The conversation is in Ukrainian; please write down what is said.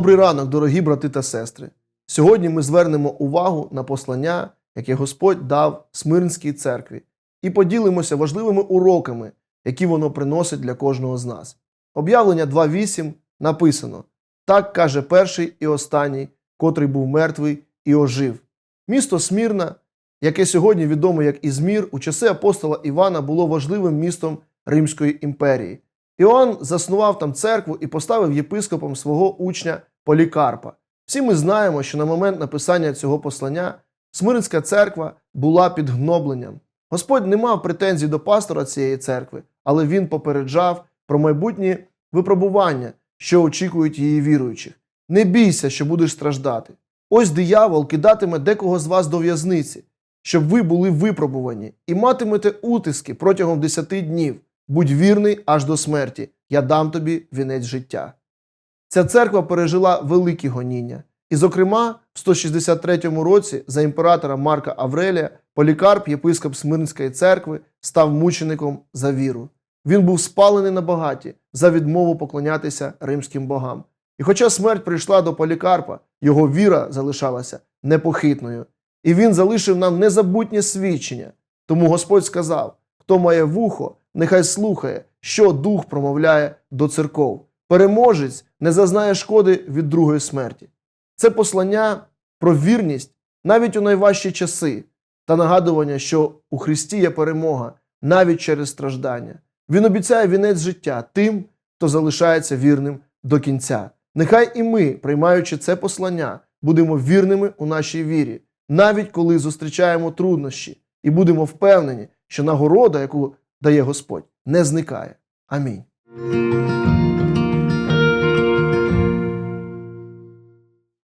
Добрий ранок, дорогі брати та сестри. Сьогодні ми звернемо увагу на послання, яке Господь дав Смирнській церкві, і поділимося важливими уроками, які воно приносить для кожного з нас. Об'явлення 2.8 написано: Так каже перший і останній, котрий був мертвий і ожив. Місто Смірна, яке сьогодні відомо як Ізмір, у часи апостола Івана було важливим містом Римської імперії. Іоанн заснував там церкву і поставив єпископом свого учня Полікарпа. Всі ми знаємо, що на момент написання цього послання Смирнська церква була під гнобленням. Господь не мав претензій до пастора цієї церкви, але він попереджав про майбутні випробування, що очікують її віруючих. Не бійся, що будеш страждати. Ось диявол кидатиме декого з вас до в'язниці, щоб ви були випробувані, і матимете утиски протягом десяти днів. Будь вірний аж до смерті, я дам тобі вінець життя. Ця церква пережила великі гоніння. І, зокрема, в 163 році за імператора Марка Аврелія Полікарп, єпископ Смирнської церкви, став мучеником за віру. Він був спалений на багаті за відмову поклонятися римським богам. І хоча смерть прийшла до Полікарпа, його віра залишалася непохитною. І він залишив нам незабутнє свідчення. Тому Господь сказав: хто має вухо, нехай слухає, що дух промовляє до церков. Переможець не зазнає шкоди від другої смерті. Це послання про вірність навіть у найважчі часи та нагадування, що у Христі є перемога навіть через страждання. Він обіцяє вінець життя тим, хто залишається вірним до кінця. Нехай і ми, приймаючи це послання, будемо вірними у нашій вірі, навіть коли зустрічаємо труднощі, і будемо впевнені, що нагорода, яку дає Господь, не зникає. Амінь.